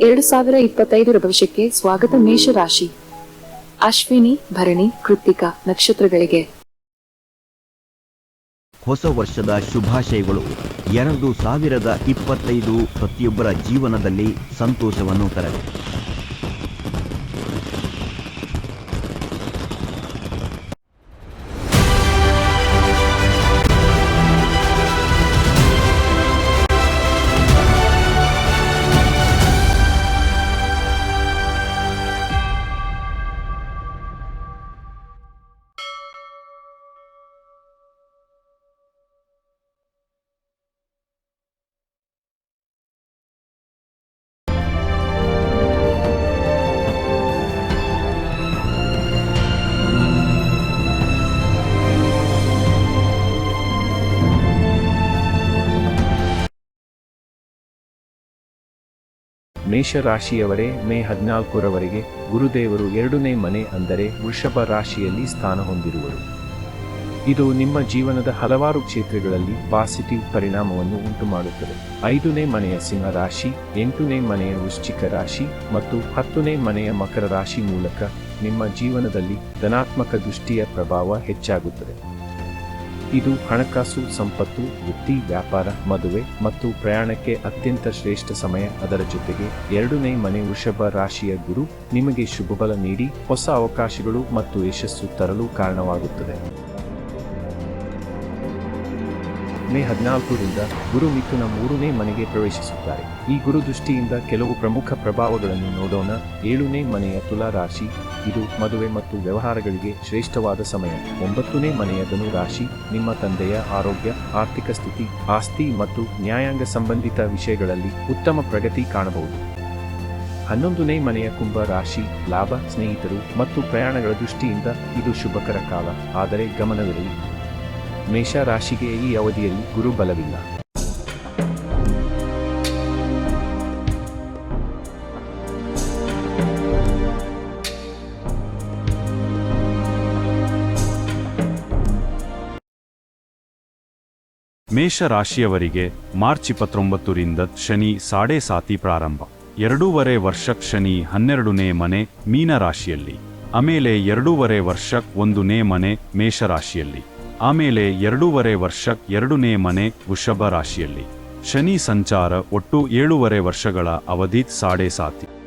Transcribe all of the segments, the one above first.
ಎರಡು ಸಾವಿರ ಇಪ್ಪತ್ತೈದರ ಭವಿಷ್ಯಕ್ಕೆ ಸ್ವಾಗತ ಮೇಷರಾಶಿ. ಅಶ್ವಿನಿ, ಭರಣಿ, ಕೃತ್ತಿಕ ನಕ್ಷತ್ರಗಳಿಗೆ. ಹೊಸ ವರ್ಷದ ಶುಭಾಶಯಗಳು. ಎರಡು ಸಾವಿರದ ಇಪ್ಪತ್ತೈದು ಪ್ರತಿಯೊಬ್ಬರ ಜೀವನದಲ್ಲಿ ಸಂತೋಷವನ್ನು ತರಲಿ. ಮೇಷರಾಶಿಯವರೇ, ಮೇ ಹದಿನಾಲ್ಕರವರೆಗೆ ಗುರುದೇವರು ಎರಡನೇ ಮನೆ ಅಂದರೆ ವೃಷಭ ರಾಶಿಯಲ್ಲಿ ಸ್ಥಾನ ಹೊಂದಿರುವರು. ಇದು ನಿಮ್ಮ ಜೀವನದ ಹಲವಾರು ಕ್ಷೇತ್ರಗಳಲ್ಲಿ ಪಾಸಿಟಿವ್ ಪರಿಣಾಮವನ್ನು ಉಂಟುಮಾಡುತ್ತದೆ. ಐದನೇ ಮನೆಯ ಸಿಂಹ ರಾಶಿ, ಎಂಟನೇ ಮನೆಯ ವೃಶ್ಚಿಕ ರಾಶಿ ಮತ್ತು ಹತ್ತನೇ ಮನೆಯ ಮಕರ ರಾಶಿ ಮೂಲಕ ನಿಮ್ಮ ಜೀವನದಲ್ಲಿ ಧನಾತ್ಮಕ ದೃಷ್ಟಿಯ ಪ್ರಭಾವ ಹೆಚ್ಚಾಗುತ್ತದೆ. ಇದು ಹಣಕಾಸು, ಸಂಪತ್ತು, ವೃತ್ತಿ, ವ್ಯಾಪಾರ, ಮದುವೆ ಮತ್ತು ಪ್ರಯಾಣಕ್ಕೆ ಅತ್ಯಂತ ಶ್ರೇಷ್ಠ ಸಮಯ. ಅದರ ಜೊತೆಗೆ ಎರಡನೇ ಮನೆ ವೃಷಭ ರಾಶಿಯ ಗುರು ನಿಮಗೆ ಶುಭಬಲ ನೀಡಿ, ಹೊಸ ಅವಕಾಶಗಳು ಮತ್ತು ಯಶಸ್ಸು ತರಲು ಕಾರಣವಾಗುತ್ತದೆ. ಮೇ ಹದಿನಾಲ್ಕರಿಂದ ಗುರು ಮಿಥುನ ಮೂರನೇ ಮನೆಗೆ ಪ್ರವೇಶಿಸುತ್ತಾರೆ. ಈ ಗುರು ದೃಷ್ಟಿಯಿಂದ ಕೆಲವು ಪ್ರಮುಖ ಪ್ರಭಾವಗಳನ್ನು ನೋಡೋಣ. ಏಳನೇ ಮನೆಯ ತುಲಾ ರಾಶಿ, ಇದು ಮದುವೆ ಮತ್ತು ವ್ಯವಹಾರಗಳಿಗೆ ಶ್ರೇಷ್ಠವಾದ ಸಮಯ. ಒಂಬತ್ತನೇ ಮನೆಯ ಧನು ರಾಶಿ, ನಿಮ್ಮ ತಂದೆಯ ಆರೋಗ್ಯ, ಆರ್ಥಿಕ ಸ್ಥಿತಿ, ಆಸ್ತಿ ಮತ್ತು ನ್ಯಾಯಾಂಗ ಸಂಬಂಧಿತ ವಿಷಯಗಳಲ್ಲಿ ಉತ್ತಮ ಪ್ರಗತಿ ಕಾಣಬಹುದು. ಹನ್ನೊಂದನೇ ಮನೆಯ ಕುಂಭ ರಾಶಿ, ಲಾಭ, ಸ್ನೇಹಿತರು ಮತ್ತು ಪ್ರಯಾಣಗಳ ದೃಷ್ಟಿಯಿಂದ ಇದು ಶುಭಕರ ಕಾಲ. ಆದರೆ ಗಮನವಿರಲಿ. ಮೇಷ ರಾಶಿಗೆ ಈ ಅವಧಿಯಲ್ಲಿ ಗುರು ಬಲವಿಲ್ಲ ಮೇಷ ರಾಶಿಯವರಿಗೆ ಮಾರ್ಚ್ ಇಪ್ಪತ್ತೊಂಬತ್ತರಿಂದ ಶನಿ ಸಾಡೆ ಸಾತಿ ಪ್ರಾರಂಭ. ಎರಡೂವರೆ ವರ್ಷಕ್ ಶನಿ ಹನ್ನೆರಡನೇ ಮನೆ ಮೀನರಾಶಿಯಲ್ಲಿ. ಆಮೇಲೆ ಎರಡೂವರೆ ವರ್ಷಕ್ ಒಂದನೇ ಮನೆ ಮೇಷರಾಶಿಯಲ್ಲಿ. ಆಮೇಲೆ ಎರಡೂವರೆ ವರ್ಷ, ಎರಡನೇ ಮನೆ ವೃಷಭ ರಾಶಿಯಲ್ಲಿ. ಶನಿ ಸಂಚಾರ ಒಟ್ಟು ಏಳೂವರೆ ವರ್ಷಗಳ ಅವಧಿ ಸಾಡೆ ಸಾತಿ.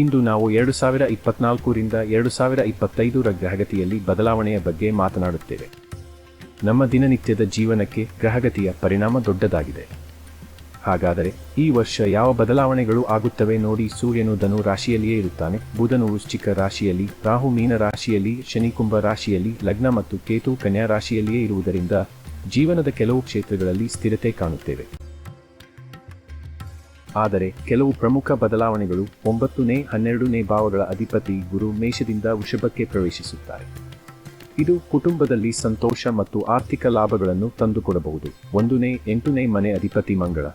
ಇಂದು ನಾವು ಎರಡು ಸಾವಿರ ಇಪ್ಪತ್ನಾಲ್ಕರಿಂದ ಎರಡು ಸಾವಿರ ಇಪ್ಪತ್ತೈದರ ಗ್ರಹಗತಿಯಲ್ಲಿ ಬದಲಾವಣೆಯ ಬಗ್ಗೆ ಮಾತನಾಡುತ್ತೇವೆ. ನಮ್ಮ ದಿನನಿತ್ಯದ ಜೀವನಕ್ಕೆ ಗ್ರಹಗತಿಯ ಪರಿಣಾಮ ದೊಡ್ಡದಾಗಿದೆ. ಹಾಗಾದರೆ ಈ ವರ್ಷ ಯಾವ ಬದಲಾವಣೆಗಳು ಆಗುತ್ತವೆ ನೋಡಿ ಸೂರ್ಯನು ಧನು ರಾಶಿಯಲ್ಲಿಯೇ ಇರುತ್ತಾನೆ. ಬುಧನು ವೃಶ್ಚಿಕ ರಾಶಿಯಲ್ಲಿ, ರಾಹು ಮೀನ ರಾಶಿಯಲ್ಲಿ, ಶನಿ ಕುಂಭ ರಾಶಿಯಲ್ಲಿ, ಲಗ್ನ ಮತ್ತು ಕೇತು ಕನ್ಯಾ ರಾಶಿಯಲ್ಲಿಯೇ ಇರುವುದರಿಂದ ಜೀವನದ ಕೆಲವು ಕ್ಷೇತ್ರಗಳಲ್ಲಿ ಸ್ಥಿರತೆ ಕಾಣುತ್ತೇವೆ. ಆದರೆ ಕೆಲವು ಪ್ರಮುಖ ಬದಲಾವಣೆಗಳು ಒಂಬತ್ತನೇ, ಹನ್ನೆರಡನೇ ಭಾವಗಳ ಅಧಿಪತಿ ಗುರು ಮೇಷದಿಂದ ವೃಷಭಕ್ಕೆ ಪ್ರವೇಶಿಸುತ್ತಾರೆ. ಇದು ಕುಟುಂಬದಲ್ಲಿ ಸಂತೋಷ ಮತ್ತು ಆರ್ಥಿಕ ಲಾಭಗಳನ್ನು ತಂದುಕೊಡಬಹುದು. ಒಂದನೇ, ಎಂಟನೇ ಮನೆ ಅಧಿಪತಿ ಮಂಗಳ.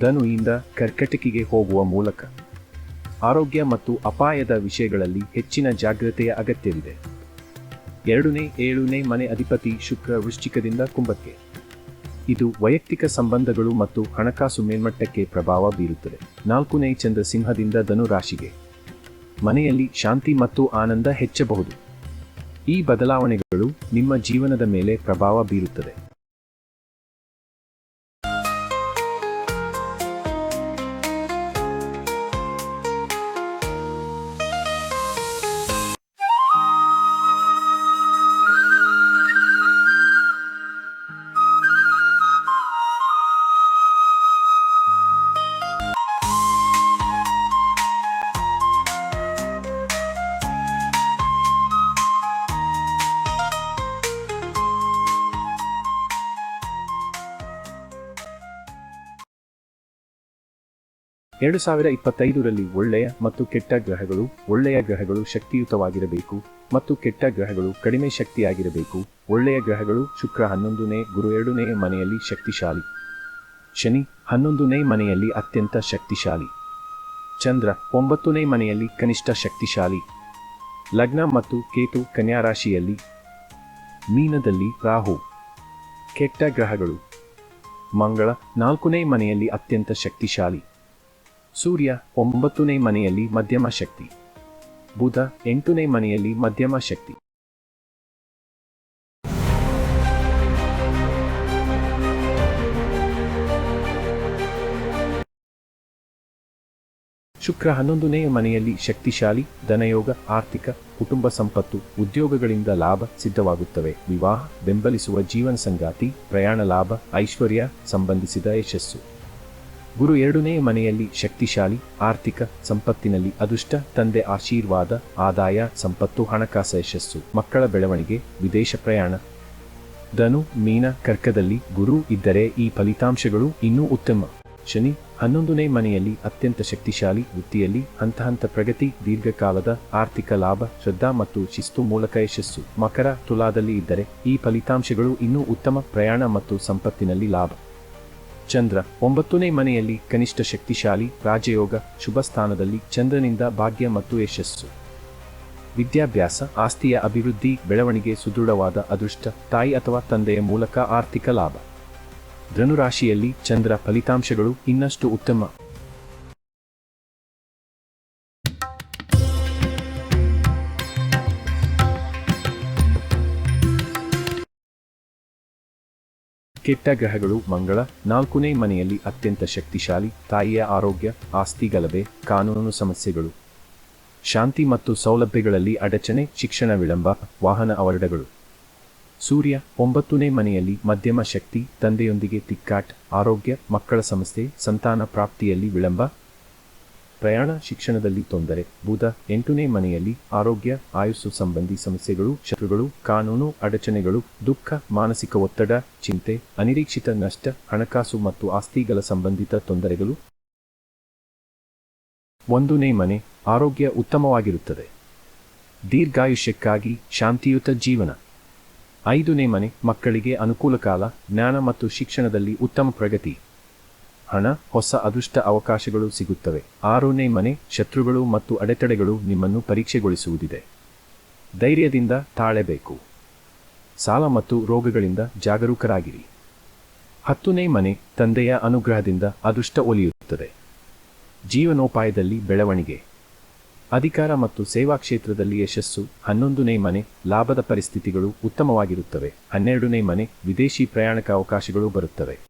ಧನುಯಿಂದ ಕರ್ಕಟಕಿಗೆ ಹೋಗುವ ಮೂಲಕ. ಆರೋಗ್ಯ ಮತ್ತು ಅಪಾಯದ ವಿಷಯಗಳಲ್ಲಿ ಹೆಚ್ಚಿನ ಜಾಗ್ರತೆಯ ಅಗತ್ಯವಿದೆ. ಎರಡನೇ, ಏಳನೇ ಮನೆ ಅಧಿಪತಿ ಶುಕ್ರ ವೃಶ್ಚಿಕದಿಂದ ಕುಂಭಕ್ಕೆ. ಇದು ವೈಯಕ್ತಿಕ ಸಂಬಂಧಗಳು ಮತ್ತು ಹಣಕಾಸು ಮೇಲ್ಮಟ್ಟಕ್ಕೆ ಪ್ರಭಾವ ಬೀರುತ್ತದೆ. ನಾಲ್ಕನೇ ಚಂದ್ರ ಸಿಂಹದಿಂದ ಧನುರಾಶಿಗೆ. ಮನೆಯಲ್ಲಿ ಶಾಂತಿ ಮತ್ತು ಆನಂದ ಹೆಚ್ಚಬಹುದು. ಈ ಬದಲಾವಣೆಗಳು ನಿಮ್ಮ ಜೀವನದ ಮೇಲೆ ಪ್ರಭಾವ ಬೀರುತ್ತದೆ. ಎರಡು ಸಾವಿರ ಇಪ್ಪತ್ತೈದರಲ್ಲಿ ಒಳ್ಳೆಯ ಮತ್ತು ಕೆಟ್ಟ ಗ್ರಹಗಳು, ಒಳ್ಳೆಯ ಗ್ರಹಗಳು ಶಕ್ತಿಯುತವಾಗಿರಬೇಕು ಮತ್ತು ಕೆಟ್ಟ ಗ್ರಹಗಳು ಕಡಿಮೆ ಶಕ್ತಿಯಾಗಿರಬೇಕು. ಒಳ್ಳೆಯ ಗ್ರಹಗಳು ಶುಕ್ರ ಹನ್ನೊಂದನೇ ಗುರು ಎರಡನೇ ಮನೆಯಲ್ಲಿ ಶಕ್ತಿಶಾಲಿ. ಶನಿ ಹನ್ನೊಂದನೇ ಮನೆಯಲ್ಲಿ ಅತ್ಯಂತ ಶಕ್ತಿಶಾಲಿ. ಚಂದ್ರ ಒಂಬತ್ತನೇ ಮನೆಯಲ್ಲಿ ಕನಿಷ್ಠ ಶಕ್ತಿಶಾಲಿ. ಲಗ್ನ ಮತ್ತು ಕೇತು ಕನ್ಯಾ ರಾಶಿಯಲ್ಲಿ ಮೀನದಲ್ಲಿ ರಾಹು. ಕೆಟ್ಟ ಗ್ರಹಗಳು. ಮಂಗಳ ನಾಲ್ಕನೇ ಮನೆಯಲ್ಲಿ ಅತ್ಯಂತ ಶಕ್ತಿಶಾಲಿ. ಸೂರ್ಯ ಒಂಬತ್ತನೇ ಮನೆಯಲ್ಲಿ ಮಧ್ಯಮ ಶಕ್ತಿ. ಬುಧ ಎಂಟನೇ ಮನೆಯಲ್ಲಿ ಮಧ್ಯಮ ಶಕ್ತಿ. ಶುಕ್ರ ಹನ್ನೊಂದನೇ ಮನೆಯಲ್ಲಿ ಶಕ್ತಿಶಾಲಿ, ಧನಯೋಗ, ಆರ್ಥಿಕ, ಕುಟುಂಬ ಸಂಪತ್ತು, ಉದ್ಯೋಗಗಳಿಂದ ಲಾಭ ಸಿದ್ಧವಾಗುತ್ತವೆ. ವಿವಾಹ, ಬೆಂಬಲಿಸುವ ಜೀವನ ಸಂಗಾತಿ, ಪ್ರಯಾಣ ಲಾಭ, ಐಶ್ವರ್ಯ, ಸಂಬಂಧಿಸಿದ ಯಶಸ್ಸು. ಗುರು ಎರಡನೇ ಮನೆಯಲ್ಲಿ ಶಕ್ತಿಶಾಲಿ, ಆರ್ಥಿಕ ಸಂಪತ್ತಿನಲ್ಲಿ ಅದೃಷ್ಟ, ತಂದೆ ಆಶೀರ್ವಾದ, ಆದಾಯ, ಸಂಪತ್ತು, ಹಣಕಾಸ ಯಶಸ್ಸು, ಮಕ್ಕಳ ಬೆಳವಣಿಗೆ, ವಿದೇಶ ಪ್ರಯಾಣ. ಧನು, ಮೀನ, ಕರ್ಕದಲ್ಲಿ ಗುರು ಇದ್ದರೆ ಈ ಫಲಿತಾಂಶಗಳು ಇನ್ನೂ ಉತ್ತಮ. ಶನಿ, ಹನ್ನೊಂದನೇ ಮನೆಯಲ್ಲಿ ಅತ್ಯಂತ ಶಕ್ತಿಶಾಲಿ, ವೃತ್ತಿಯಲ್ಲಿ ಹಂತ ಹಂತ ಪ್ರಗತಿ, ದೀರ್ಘಕಾಲದ ಆರ್ಥಿಕ ಲಾಭ, ಶ್ರದ್ಧಾ ಮತ್ತು ಶಿಸ್ತು ಮೂಲಕ ಯಶಸ್ಸು. ಮಕರ ತುಲಾದಲ್ಲಿ ಇದ್ದರೆ ಈ ಫಲಿತಾಂಶಗಳು ಇನ್ನೂ ಉತ್ತಮ ಪ್ರಯಾಣ ಮತ್ತು ಸಂಪತ್ತಿನಲ್ಲಿ ಲಾಭ. ಚಂದ್ರ ಒಂಬತ್ತನೇ ಮನೆಯಲ್ಲಿ ಕನಿಷ್ಠ ಶಕ್ತಿಶಾಲಿ, ರಾಜಯೋಗ, ಶುಭ ಸ್ಥಾನದಲ್ಲಿ ಚಂದ್ರನಿಂದ ಭಾಗ್ಯ ಮತ್ತು ಯಶಸ್ಸು. ವಿದ್ಯಾಭ್ಯಾಸ, ಆಸ್ತಿಯ ಅಭಿವೃದ್ಧಿ, ಬೆಳವಣಿಗೆ, ಸುದೃಢವಾದ ಅದೃಷ್ಟ, ತಾಯಿ ಅಥವಾ ತಂದೆಯ ಮೂಲಕ ಆರ್ಥಿಕ ಲಾಭ. ಧನುರಾಶಿಯಲ್ಲಿ ಚಂದ್ರ ಫಲಿತಾಂಶಗಳು ಇನ್ನಷ್ಟು ಉತ್ತಮ. ಕೆಟ್ಟ ಗ್ರಹಗಳು ಮಂಗಳ, ನಾಲ್ಕನೇ ಮನೆಯಲ್ಲಿ ಅತ್ಯಂತ ಶಕ್ತಿಶಾಲಿ, ತಾಯಿಯ ಆರೋಗ್ಯ, ಆಸ್ತಿ ಗಲಭೆ, ಕಾನೂನು ಸಮಸ್ಯೆಗಳು. ಶಾಂತಿ ಮತ್ತು ಸೌಲಭ್ಯಗಳಲ್ಲಿ ಅಡಚಣೆ, ಶಿಕ್ಷಣ ವಿಳಂಬ, ವಾಹನ ಅವರಡಗಳು ಸೂರ್ಯ, ಒಂಬತ್ತನೇ ಮನೆಯಲ್ಲಿ ಮಧ್ಯಮ ಶಕ್ತಿ, ತಂದೆಯೊಂದಿಗೆ ತಿಕ್ಕಾಟ್, ಆರೋಗ್ಯ, ಮಕ್ಕಳ ಸಂಸ್ಥೆ ಸಂತಾನ ಪ್ರಾಪ್ತಿಯಲ್ಲಿ ವಿಳಂಬ ಪ್ರಯಾಣ ಶಿಕ್ಷಣದಲ್ಲಿ ತೊಂದರೆ. ಬುಧ, ಎಂಟನೇ ಮನೆಯಲ್ಲಿ ಆರೋಗ್ಯ, ಆಯುಸ್ಸು ಸಂಬಂಧಿ ಸಮಸ್ಯೆಗಳು, ಶತ್ರುಗಳು, ಕಾನೂನು ಅಡಚಣೆಗಳು, ದುಃಖ, ಮಾನಸಿಕ ಒತ್ತಡ, ಚಿಂತೆ, ಅನಿರೀಕ್ಷಿತ ನಷ್ಟ, ಹಣಕಾಸು ಮತ್ತು ಆಸ್ತಿಗಳ ಸಂಬಂಧಿತ ತೊಂದರೆಗಳು. ಒಂದನೇ ಮನೆ, ಆರೋಗ್ಯ ಉತ್ತಮವಾಗಿರುತ್ತದೆ. ದೀರ್ಘಾಯುಷ್ಯಕ್ಕಾಗಿ ಶಾಂತಿಯುತ ಜೀವನ. ಐದನೇ ಮನೆ, ಮಕ್ಕಳಿಗೆ ಅನುಕೂಲ ಕಾಲ, ಜ್ಞಾನ ಮತ್ತು ಶಿಕ್ಷಣದಲ್ಲಿ ಉತ್ತಮ ಪ್ರಗತಿ. ಹಣ, ಹೊಸ ಅದೃಷ್ಟ ಅವಕಾಶಗಳು ಸಿಗುತ್ತವೆ. ಆರನೇ ಮನೆ, ಶತ್ರುಗಳು ಮತ್ತು ಅಡೆತಡೆಗಳು ನಿಮ್ಮನ್ನು ಪರೀಕ್ಷೆಗೊಳಿಸುವುದಿದೆ. ಧೈರ್ಯದಿಂದ ತಾಳೆಬೇಕು. ಸಾಲ ಮತ್ತು ರೋಗಗಳಿಂದ ಜಾಗರೂಕರಾಗಿರಿ. ಹತ್ತನೇ ಮನೆ, ತಂದೆಯ ಅನುಗ್ರಹದಿಂದ ಅದೃಷ್ಟ ಒಲಿಯುತ್ತದೆ. ಜೀವನೋಪಾಯದಲ್ಲಿ ಬೆಳವಣಿಗೆ. ಅಧಿಕಾರ ಮತ್ತು ಸೇವಾ ಕ್ಷೇತ್ರದಲ್ಲಿ ಯಶಸ್ಸು, ಹನ್ನೊಂದನೇ ಮನೆ, ಲಾಭದ ಪರಿಸ್ಥಿತಿಗಳು ಉತ್ತಮವಾಗಿರುತ್ತವೆ. ಹನ್ನೆರಡನೇ ಮನೆ, ವಿದೇಶಿ ಪ್ರಯಾಣಕ ಅವಕಾಶಗಳು ಬರುತ್ತವೆ.